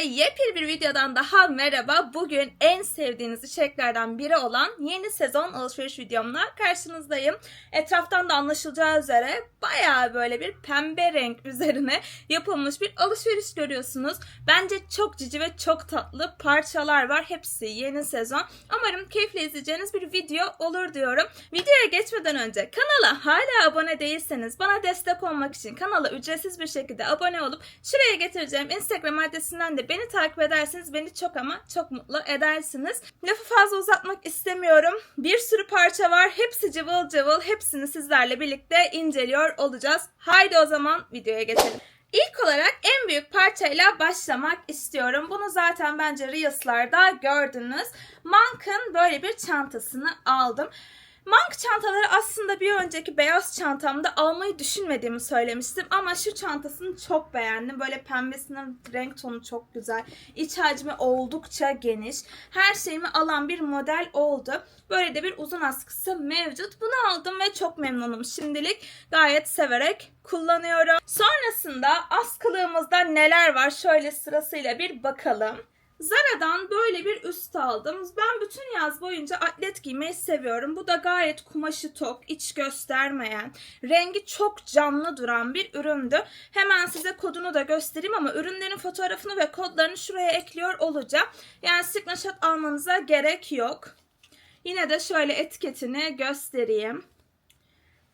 yepyeni bir videodan daha merhaba. Bugün en sevdiğiniz içeriklerden biri olan yeni sezon alışveriş videomla karşınızdayım. Etraftan da anlaşılacağı üzere bayağı böyle bir pembe renk üzerine yapılmış bir alışveriş görüyorsunuz. Bence çok cici ve çok tatlı parçalar var. Hepsi yeni sezon. Umarım keyifle izleyeceğiniz bir video olur diyorum. Videoya geçmeden önce kanala hala abone değilseniz bana destek olmak için kanala ücretsiz bir şekilde abone olup şuraya getireceğim Instagram adresinden de beni takip ederseniz beni çok ama çok mutlu edersiniz. Lafı fazla uzatmak istemiyorum. Bir sürü parça var. Hepsi cıvıl cıvıl. Hepsini sizlerle birlikte inceliyor olacağız. Haydi o zaman videoya geçelim. İlk olarak en büyük parçayla başlamak istiyorum. Bunu zaten bence Reels'larda gördünüz. Monk'ın böyle bir çantasını aldım. Monk çantaları aslında bir önceki beyaz çantamda almayı düşünmediğimi söylemiştim ama şu çantasını çok beğendim. Böyle pembesinin renk tonu çok güzel. İç hacmi oldukça geniş. Her şeyimi alan bir model oldu. Böyle de bir uzun askısı mevcut. Bunu aldım ve çok memnunum şimdilik. Gayet severek kullanıyorum. Sonrasında askılığımızda neler var? Şöyle sırasıyla bir bakalım. Zara'dan böyle bir üst aldım. Ben bütün yaz boyunca atlet giymeyi seviyorum. Bu da gayet kumaşı tok, iç göstermeyen, rengi çok canlı duran bir üründü. Hemen size kodunu da göstereyim ama ürünlerin fotoğrafını ve kodlarını şuraya ekliyor olacağım. Yani screenshot almanıza gerek yok. Yine de şöyle etiketini göstereyim.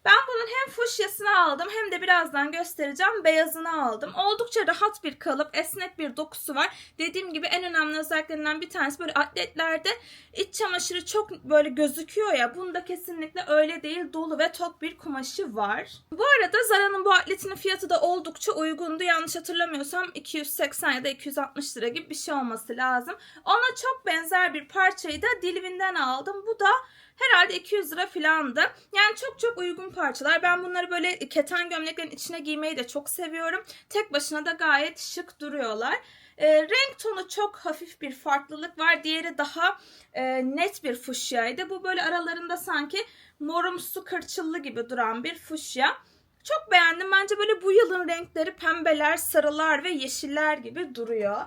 Ben bunun hem fuşyasını aldım hem de birazdan göstereceğim beyazını aldım. Oldukça rahat bir kalıp, esnek bir dokusu var. Dediğim gibi en önemli özelliklerinden bir tanesi böyle atletlerde iç çamaşırı çok böyle gözüküyor ya. Bunda kesinlikle öyle değil. Dolu ve tok bir kumaşı var. Bu arada Zara'nın bu atletinin fiyatı da oldukça uygundu. Yanlış hatırlamıyorsam 280 ya da 260 lira gibi bir şey olması lazım. Ona çok benzer bir parçayı da Dilvin'den aldım. Bu da herhalde 200 lira filandı. Yani çok çok uygun parçalar. Ben bunları böyle keten gömleklerin içine giymeyi de çok seviyorum. Tek başına da gayet şık duruyorlar. E, renk tonu çok hafif bir farklılık var. Diğeri daha e, net bir fuşyaydı. Bu böyle aralarında sanki morumsu kırçıllı gibi duran bir fuşya. Çok beğendim. Bence böyle bu yılın renkleri pembeler, sarılar ve yeşiller gibi duruyor.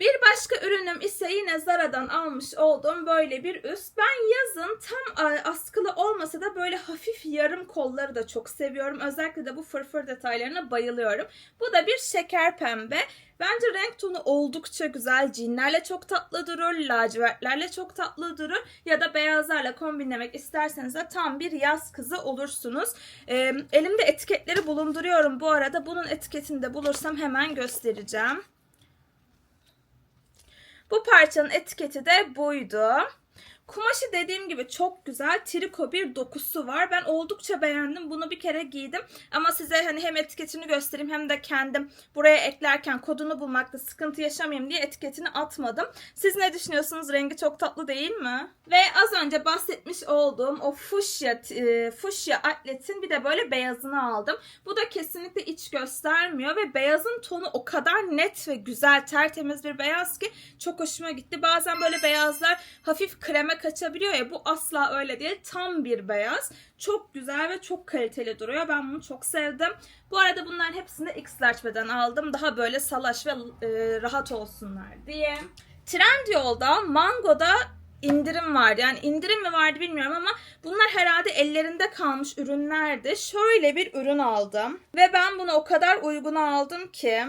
Bir başka ürünüm ise yine Zara'dan almış olduğum böyle bir üst. Ben yazın tam e, askılı olmasa da böyle hafif yarım kolları da çok seviyorum. Özellikle de bu fırfır detaylarına bayılıyorum. Bu da bir şeker pembe. Bence renk tonu oldukça güzel. Cinlerle çok tatlı durur, lacivertlerle çok tatlı durur ya da beyazlarla kombinlemek isterseniz de tam bir yaz kızı olursunuz. Ee, elimde etiketleri bulunduruyorum bu arada. Bunun etiketini de bulursam hemen göstereceğim. Bu parçanın etiketi de buydu. Kumaşı dediğim gibi çok güzel triko bir dokusu var. Ben oldukça beğendim. Bunu bir kere giydim. Ama size hani hem etiketini göstereyim hem de kendim buraya eklerken kodunu bulmakta sıkıntı yaşamayayım diye etiketini atmadım. Siz ne düşünüyorsunuz? Rengi çok tatlı değil mi? Ve az önce bahsetmiş olduğum o fuşya, e, fuşya atletin bir de böyle beyazını aldım. Bu da kesinlikle iç göstermiyor ve beyazın tonu o kadar net ve güzel tertemiz bir beyaz ki çok hoşuma gitti. Bazen böyle beyazlar hafif kreme kaçabiliyor ya bu asla öyle değil. Tam bir beyaz. Çok güzel ve çok kaliteli duruyor. Ben bunu çok sevdim. Bu arada bunların hepsini X large beden aldım. Daha böyle salaş ve e, rahat olsunlar diye. Trendyol'da, Mango'da indirim vardı. Yani indirim mi vardı bilmiyorum ama bunlar herhalde ellerinde kalmış ürünlerdi. Şöyle bir ürün aldım. Ve ben bunu o kadar uyguna aldım ki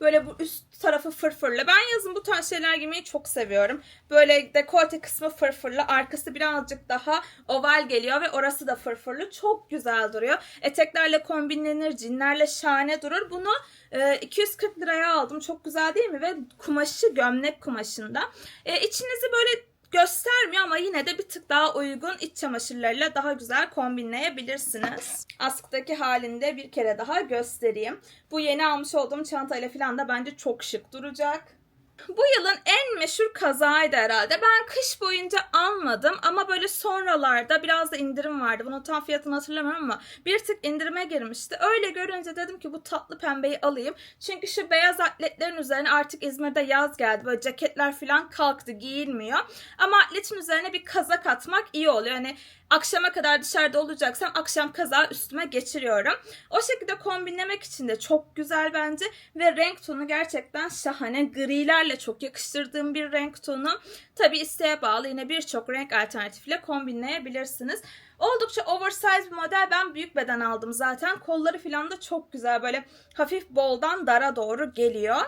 Böyle bu üst tarafı fırfırlı. Ben yazın bu tarz şeyler giymeyi çok seviyorum. Böyle dekolte kısmı fırfırlı. Arkası birazcık daha oval geliyor ve orası da fırfırlı. Çok güzel duruyor. Eteklerle kombinlenir, cinlerle şahane durur. Bunu e, 240 liraya aldım. Çok güzel değil mi? Ve kumaşı gömlek kumaşında. E, içinizi böyle göstermiyor ama yine de bir tık daha uygun iç çamaşırlarıyla daha güzel kombinleyebilirsiniz. Askıdaki halinde bir kere daha göstereyim. Bu yeni almış olduğum çantayla falan da bence çok şık duracak. Bu yılın en meşhur kazağıydı herhalde. Ben kış boyunca almadım ama böyle sonralarda biraz da indirim vardı. Bunun tam fiyatını hatırlamıyorum ama bir tık indirime girmişti. Öyle görünce dedim ki bu tatlı pembeyi alayım. Çünkü şu beyaz atletlerin üzerine artık İzmir'de yaz geldi. Böyle ceketler falan kalktı giyilmiyor. Ama atletin üzerine bir kazak atmak iyi oluyor. Hani akşama kadar dışarıda olacaksam akşam kazağı üstüme geçiriyorum. O şekilde kombinlemek için de çok güzel bence ve renk tonu gerçekten şahane. Grilerle çok yakıştırdığım bir renk tonu. Tabi isteğe bağlı yine birçok renk alternatifiyle kombinleyebilirsiniz. Oldukça oversize bir model. Ben büyük beden aldım zaten. Kolları falan da çok güzel. Böyle hafif boldan dara doğru geliyor.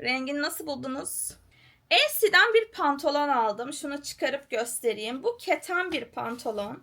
Rengini nasıl buldunuz? Elsie'den bir pantolon aldım. Şunu çıkarıp göstereyim. Bu keten bir pantolon.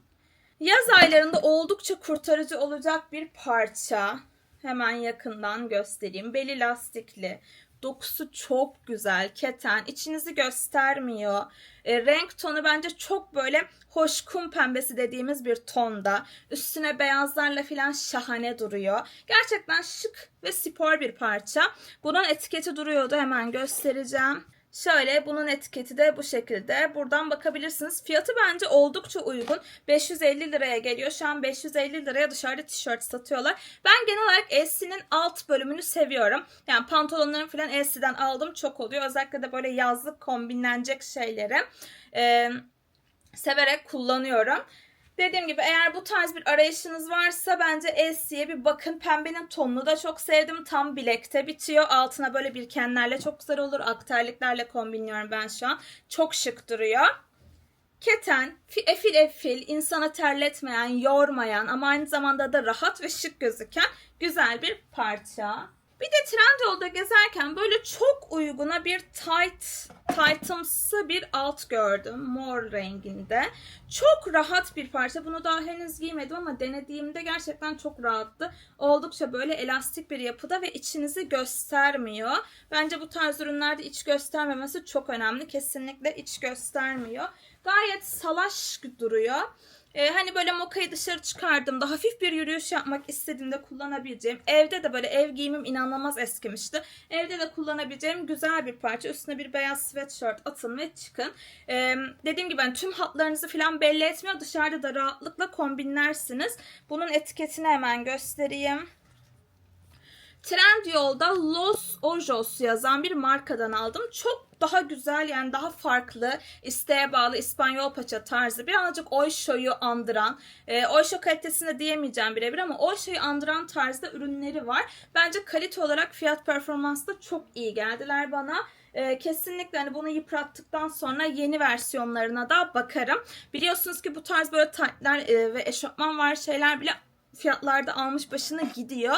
Yaz aylarında oldukça kurtarıcı olacak bir parça. Hemen yakından göstereyim. Beli lastikli. Dokusu çok güzel. Keten. İçinizi göstermiyor. E, renk tonu bence çok böyle hoş kum pembesi dediğimiz bir tonda. Üstüne beyazlarla falan şahane duruyor. Gerçekten şık ve spor bir parça. Bunun etiketi duruyordu. Hemen göstereceğim. Şöyle bunun etiketi de bu şekilde. Buradan bakabilirsiniz. Fiyatı bence oldukça uygun. 550 liraya geliyor. Şu an 550 liraya dışarıda tişört satıyorlar. Ben genel olarak Elsie'nin alt bölümünü seviyorum. Yani pantolonlarım falan Elsie'den aldım çok oluyor. Özellikle de böyle yazlık kombinlenecek şeyleri. Ee, severek kullanıyorum. Dediğim gibi eğer bu tarz bir arayışınız varsa bence Elsie'ye bir bakın. Pembenin tonunu da çok sevdim. Tam bilekte bitiyor. Altına böyle bir kenlerle çok güzel olur. Aktarlıklarla kombinliyorum ben şu an. Çok şık duruyor. Keten, fi- efil efil, insana terletmeyen, yormayan ama aynı zamanda da rahat ve şık gözüken güzel bir parça. Bir de Trendyol'da gezerken böyle çok uyguna bir tight, tightımsı bir alt gördüm. Mor renginde. Çok rahat bir parça. Bunu daha henüz giymedim ama denediğimde gerçekten çok rahattı. Oldukça böyle elastik bir yapıda ve içinizi göstermiyor. Bence bu tarz ürünlerde iç göstermemesi çok önemli. Kesinlikle iç göstermiyor. Gayet salaş duruyor. Ee, hani böyle mokayı dışarı çıkardığımda hafif bir yürüyüş yapmak istediğimde kullanabileceğim. Evde de böyle ev giyimim inanılmaz eskimişti. Evde de kullanabileceğim güzel bir parça. Üstüne bir beyaz sweatshirt atın ve çıkın. Ee, dediğim gibi hani tüm hatlarınızı falan belli etmiyor. Dışarıda da rahatlıkla kombinlersiniz. Bunun etiketini hemen göstereyim. Trendyol'da Los Ojos yazan bir markadan aldım. Çok daha güzel yani daha farklı isteğe bağlı İspanyol paça tarzı birazcık Oysho'yu andıran e, Oysho kalitesinde diyemeyeceğim birebir ama Oysho'yu andıran tarzda ürünleri var. Bence kalite olarak fiyat performans da çok iyi geldiler bana. E, kesinlikle hani bunu yıprattıktan sonra yeni versiyonlarına da bakarım. Biliyorsunuz ki bu tarz böyle taytlar e, ve eşofman var şeyler bile fiyatlarda almış başına gidiyor.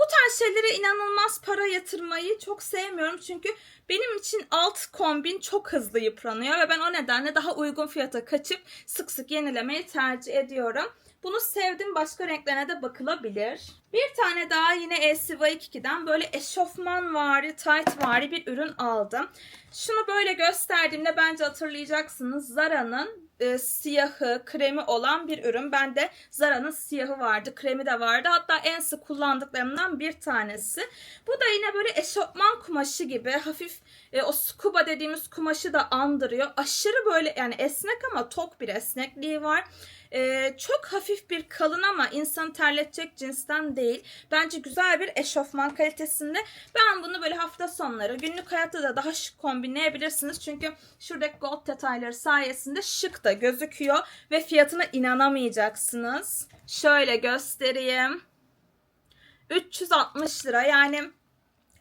Bu tarz şeylere inanılmaz para yatırmayı çok sevmiyorum çünkü benim için alt kombin çok hızlı yıpranıyor ve ben o nedenle daha uygun fiyata kaçıp sık sık yenilemeyi tercih ediyorum. Bunu sevdim. Başka renklerine de bakılabilir. Bir tane daha yine LCY2'den böyle eşofman vari, tight vari bir ürün aldım. Şunu böyle gösterdiğimde bence hatırlayacaksınız. Zara'nın e, siyahı, kremi olan bir ürün. Bende Zara'nın siyahı vardı, kremi de vardı. Hatta en sık kullandıklarımdan bir tanesi. Bu da yine böyle eşofman kumaşı gibi hafif e, o scuba dediğimiz kumaşı da andırıyor. Aşırı böyle yani esnek ama tok bir esnekliği var. Ee, çok hafif bir kalın ama insanı terletecek cinsten değil. Bence güzel bir eşofman kalitesinde. Ben bunu böyle hafta sonları günlük hayatta da daha şık kombinleyebilirsiniz. Çünkü şuradaki gold detayları sayesinde şık da gözüküyor ve fiyatına inanamayacaksınız. Şöyle göstereyim. 360 lira yani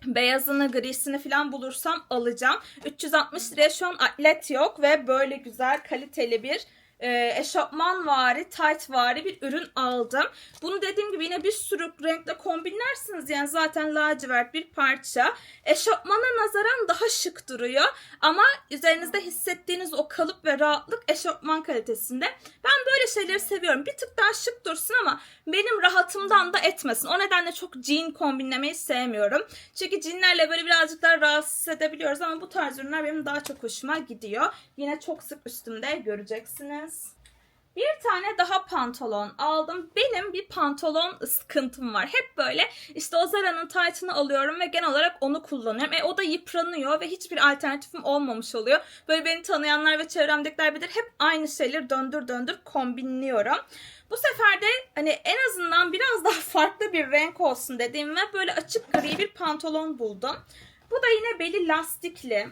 beyazını grisini falan bulursam alacağım. 360 liraya şu an atlet yok ve böyle güzel kaliteli bir e, eşofman vari, tight vari bir ürün aldım. Bunu dediğim gibi yine bir sürü renkle kombinlersiniz. Yani zaten lacivert bir parça. Eşofmana nazaran daha şık duruyor. Ama üzerinizde hissettiğiniz o kalıp ve rahatlık eşofman kalitesinde. Ben böyle şeyleri seviyorum. Bir tık daha şık dursun ama benim rahatımdan da etmesin. O nedenle çok jean kombinlemeyi sevmiyorum. Çünkü jeanlerle böyle birazcık daha rahatsız edebiliyoruz ama bu tarz ürünler benim daha çok hoşuma gidiyor. Yine çok sık üstümde göreceksiniz. Bir tane daha pantolon aldım. Benim bir pantolon sıkıntım var. Hep böyle işte o Zara'nın taytını alıyorum ve genel olarak onu kullanıyorum. E o da yıpranıyor ve hiçbir alternatifim olmamış oluyor. Böyle beni tanıyanlar ve çevremdekiler bilir. Hep aynı şeyleri döndür döndür kombinliyorum. Bu sefer de hani en azından biraz daha farklı bir renk olsun dediğim ve böyle açık gri bir pantolon buldum. Bu da yine beli lastikli.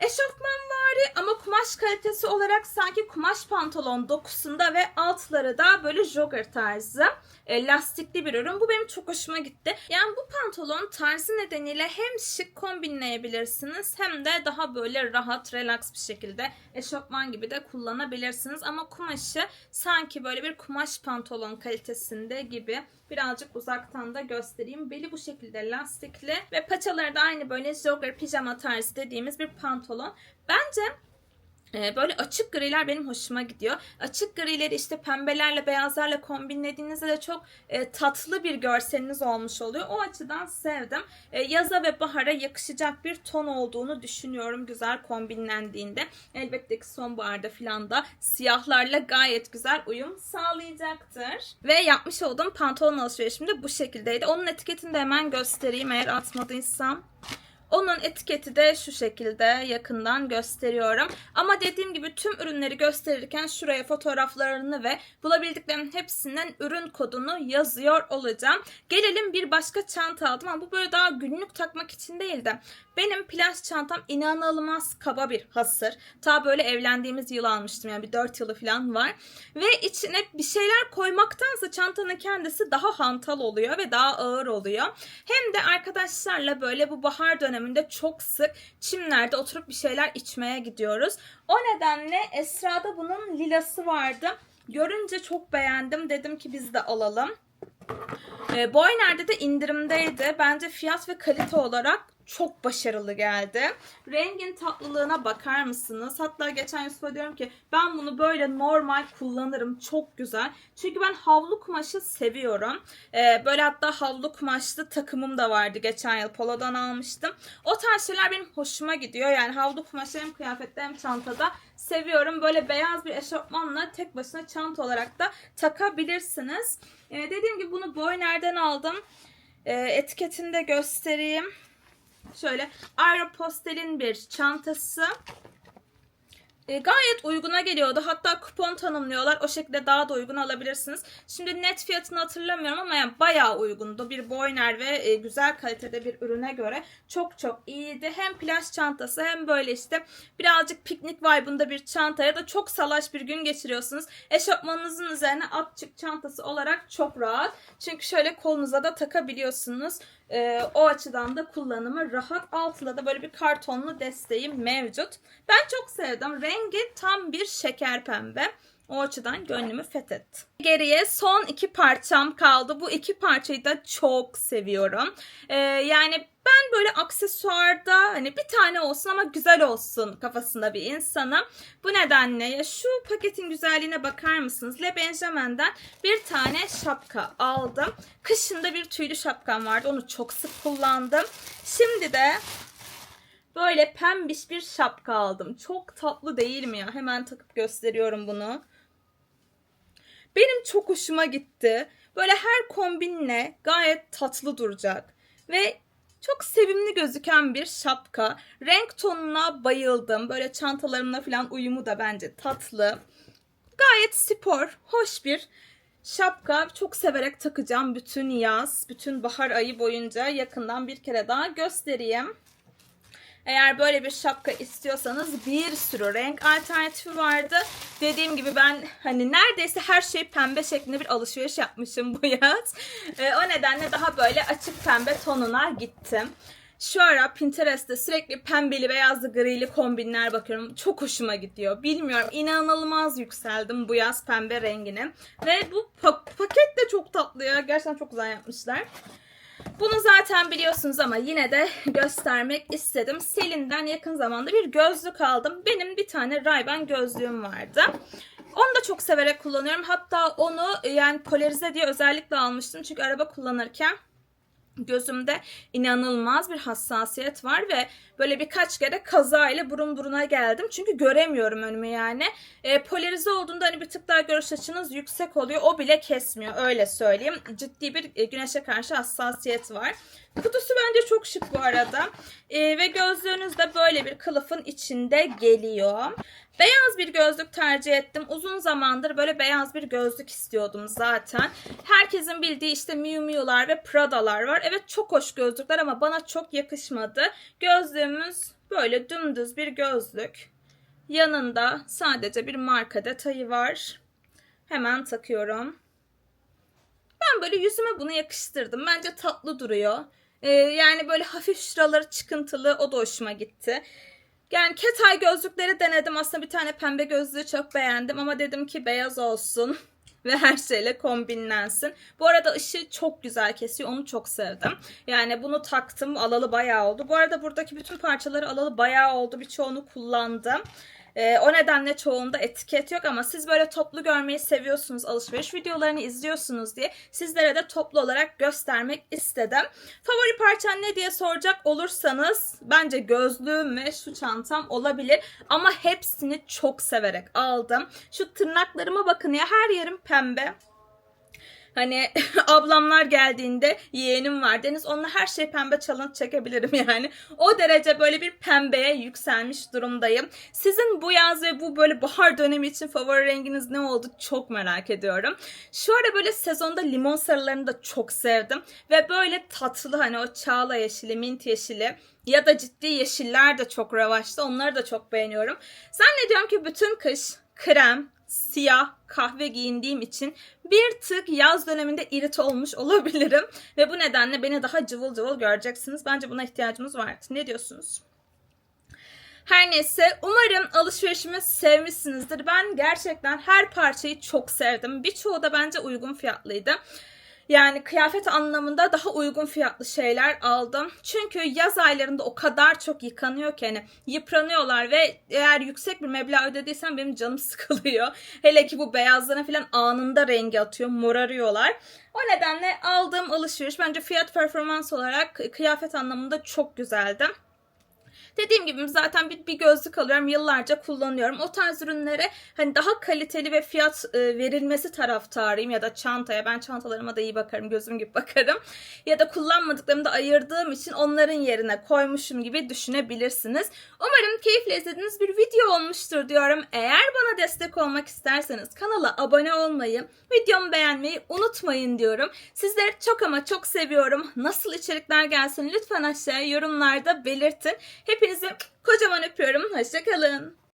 Eşofman vari ama kumaş kalitesi olarak sanki kumaş pantolon dokusunda ve altları da böyle jogger tarzı e, lastikli bir ürün. Bu benim çok hoşuma gitti. Yani bu pantolon tarzı nedeniyle hem şık kombinleyebilirsiniz hem de daha böyle rahat, relax bir şekilde eşofman gibi de kullanabilirsiniz. Ama kumaşı sanki böyle bir kumaş pantolon kalitesinde gibi birazcık uzaktan da göstereyim. Beli bu şekilde lastikli ve paçaları da aynı böyle jogger pijama tarzı dediğimiz bir pantolon. Bence ee, Böyle açık griler benim hoşuma gidiyor. Açık grileri işte pembelerle beyazlarla kombinlediğinizde de çok e, tatlı bir görseliniz olmuş oluyor. O açıdan sevdim. E, yaza ve bahara yakışacak bir ton olduğunu düşünüyorum güzel kombinlendiğinde. Elbette ki sonbaharda filan da siyahlarla gayet güzel uyum sağlayacaktır. Ve yapmış olduğum pantolon alışverişim de bu şekildeydi. Onun etiketini de hemen göstereyim eğer atmadıysam. Onun etiketi de şu şekilde yakından gösteriyorum. Ama dediğim gibi tüm ürünleri gösterirken şuraya fotoğraflarını ve bulabildiklerin hepsinden ürün kodunu yazıyor olacağım. Gelelim bir başka çanta aldım ama bu böyle daha günlük takmak için değil de benim plaj çantam inanılmaz kaba bir hasır. Ta böyle evlendiğimiz yıl almıştım yani bir 4 yılı falan var. Ve içine bir şeyler koymaktansa çantanın kendisi daha hantal oluyor ve daha ağır oluyor. Hem de arkadaşlarla böyle bu bahar döneminde çok sık çimlerde oturup bir şeyler içmeye gidiyoruz. O nedenle Esra'da bunun lilası vardı. Görünce çok beğendim. Dedim ki biz de alalım. E, Boyner'de de indirimdeydi. Bence fiyat ve kalite olarak çok başarılı geldi. Rengin tatlılığına bakar mısınız? Hatta geçen Yusuf'a diyorum ki ben bunu böyle normal kullanırım. Çok güzel. Çünkü ben havlu kumaşı seviyorum. Ee, böyle hatta havlu kumaşlı takımım da vardı. Geçen yıl Polo'dan almıştım. O tarz şeyler benim hoşuma gidiyor. Yani havlu kumaşı hem kıyafette hem çantada seviyorum. Böyle beyaz bir eşofmanla tek başına çanta olarak da takabilirsiniz. Ee, dediğim gibi bunu Boyner'den aldım. Ee, etiketini de göstereyim. Şöyle Aeropostel'in bir çantası. E, gayet uyguna geliyordu. Hatta kupon tanımlıyorlar. O şekilde daha da uygun alabilirsiniz. Şimdi net fiyatını hatırlamıyorum ama yani bayağı uygundu. Bir Boyner ve e, güzel kalitede bir ürüne göre çok çok iyiydi. Hem plaj çantası hem böyle işte birazcık piknik vibe'ında bir çanta ya da çok salaş bir gün geçiriyorsunuz. Eşofmanınızın üzerine at çık çantası olarak çok rahat. Çünkü şöyle kolunuza da takabiliyorsunuz. Ee, o açıdan da kullanımı rahat. Altında da böyle bir kartonlu desteği mevcut. Ben çok sevdim. Rengi tam bir şeker pembe. O açıdan gönlümü fethetti. Geriye son iki parçam kaldı. Bu iki parçayı da çok seviyorum. Ee, yani ben böyle aksesuarda hani bir tane olsun ama güzel olsun kafasında bir insanım. Bu nedenle ya şu paketin güzelliğine bakar mısınız? Le Benjamin'den bir tane şapka aldım. Kışında bir tüylü şapkam vardı. Onu çok sık kullandım. Şimdi de böyle pembiş bir şapka aldım. Çok tatlı değil mi ya? Hemen takıp gösteriyorum bunu. Benim çok hoşuma gitti. Böyle her kombinle gayet tatlı duracak. Ve çok sevimli gözüken bir şapka. Renk tonuna bayıldım. Böyle çantalarımla falan uyumu da bence tatlı. Gayet spor, hoş bir şapka. Çok severek takacağım bütün yaz, bütün bahar ayı boyunca yakından bir kere daha göstereyim. Eğer böyle bir şapka istiyorsanız bir sürü renk alternatifi vardı. Dediğim gibi ben hani neredeyse her şey pembe şeklinde bir alışveriş yapmışım bu yaz. E, o nedenle daha böyle açık pembe tonuna gittim. Şu ara Pinterest'te sürekli pembeli, beyazlı, grili kombinler bakıyorum. Çok hoşuma gidiyor. Bilmiyorum inanılmaz yükseldim bu yaz pembe rengine. Ve bu pa- paket de çok tatlı ya. Gerçekten çok güzel yapmışlar. Bunu zaten biliyorsunuz ama yine de göstermek istedim. Selin'den yakın zamanda bir gözlük aldım. Benim bir tane Ray-Ban gözlüğüm vardı. Onu da çok severek kullanıyorum. Hatta onu yani polarize diye özellikle almıştım. Çünkü araba kullanırken Gözümde inanılmaz bir hassasiyet var ve böyle birkaç kere kaza ile burun buruna geldim. Çünkü göremiyorum önümü yani. E, polarize olduğunda hani bir tık daha görüş açınız yüksek oluyor. O bile kesmiyor öyle söyleyeyim. Ciddi bir e, güneşe karşı hassasiyet var. Kutusu bence çok şık bu arada. E, ve gözlüğünüz de böyle bir kılıfın içinde geliyor. Beyaz bir gözlük tercih ettim. Uzun zamandır böyle beyaz bir gözlük istiyordum zaten. Herkesin bildiği işte Miu Miu'lar ve Prada'lar var. Evet çok hoş gözlükler ama bana çok yakışmadı. Gözlüğümüz böyle dümdüz bir gözlük. Yanında sadece bir marka detayı var. Hemen takıyorum. Ben böyle yüzüme bunu yakıştırdım. Bence tatlı duruyor. Ee, yani böyle hafif şuraları çıkıntılı o da hoşuma gitti. Yani ketay gözlükleri denedim. Aslında bir tane pembe gözlüğü çok beğendim ama dedim ki beyaz olsun ve her şeyle kombinlensin. Bu arada ışığı çok güzel kesiyor. Onu çok sevdim. Yani bunu taktım alalı bayağı oldu. Bu arada buradaki bütün parçaları alalı bayağı oldu. Birçoğunu kullandım. Ee, o nedenle çoğunda etiket yok ama siz böyle toplu görmeyi seviyorsunuz, alışveriş videolarını izliyorsunuz diye sizlere de toplu olarak göstermek istedim. Favori parçan ne diye soracak olursanız bence gözlüğüm ve şu çantam olabilir ama hepsini çok severek aldım. Şu tırnaklarıma bakın ya her yerim pembe. Hani ablamlar geldiğinde yeğenim var. Deniz onunla her şey pembe challenge çekebilirim yani. O derece böyle bir pembeye yükselmiş durumdayım. Sizin bu yaz ve bu böyle bahar dönemi için favori renginiz ne oldu çok merak ediyorum. Şu ara böyle sezonda limon sarılarını da çok sevdim. Ve böyle tatlı hani o çağla yeşili, mint yeşili ya da ciddi yeşiller de çok revaçta. Onları da çok beğeniyorum. Zannediyorum ki bütün kış krem, siyah, kahve giyindiğim için bir tık yaz döneminde irit olmuş olabilirim. Ve bu nedenle beni daha cıvıl cıvıl göreceksiniz. Bence buna ihtiyacımız var. Ne diyorsunuz? Her neyse umarım alışverişimi sevmişsinizdir. Ben gerçekten her parçayı çok sevdim. Birçoğu da bence uygun fiyatlıydı. Yani kıyafet anlamında daha uygun fiyatlı şeyler aldım. Çünkü yaz aylarında o kadar çok yıkanıyor ki hani yıpranıyorlar ve eğer yüksek bir meblağ ödediysem benim canım sıkılıyor. Hele ki bu beyazlarına falan anında rengi atıyor, morarıyorlar. O nedenle aldığım alışveriş bence fiyat performans olarak kıyafet anlamında çok güzeldi. Dediğim gibi zaten bir, bir gözlük alıyorum. Yıllarca kullanıyorum. O tarz ürünlere hani daha kaliteli ve fiyat e, verilmesi taraftarıyım ya da çantaya. Ben çantalarıma da iyi bakarım. Gözüm gibi bakarım. Ya da kullanmadıklarımı da ayırdığım için onların yerine koymuşum gibi düşünebilirsiniz. Umarım keyifle izlediğiniz bir video olmuştur diyorum. Eğer bana destek olmak isterseniz kanala abone olmayı, videomu beğenmeyi unutmayın diyorum. Sizleri çok ama çok seviyorum. Nasıl içerikler gelsin lütfen aşağıya yorumlarda belirtin. Hepinizi kocaman öpüyorum. Hoşçakalın.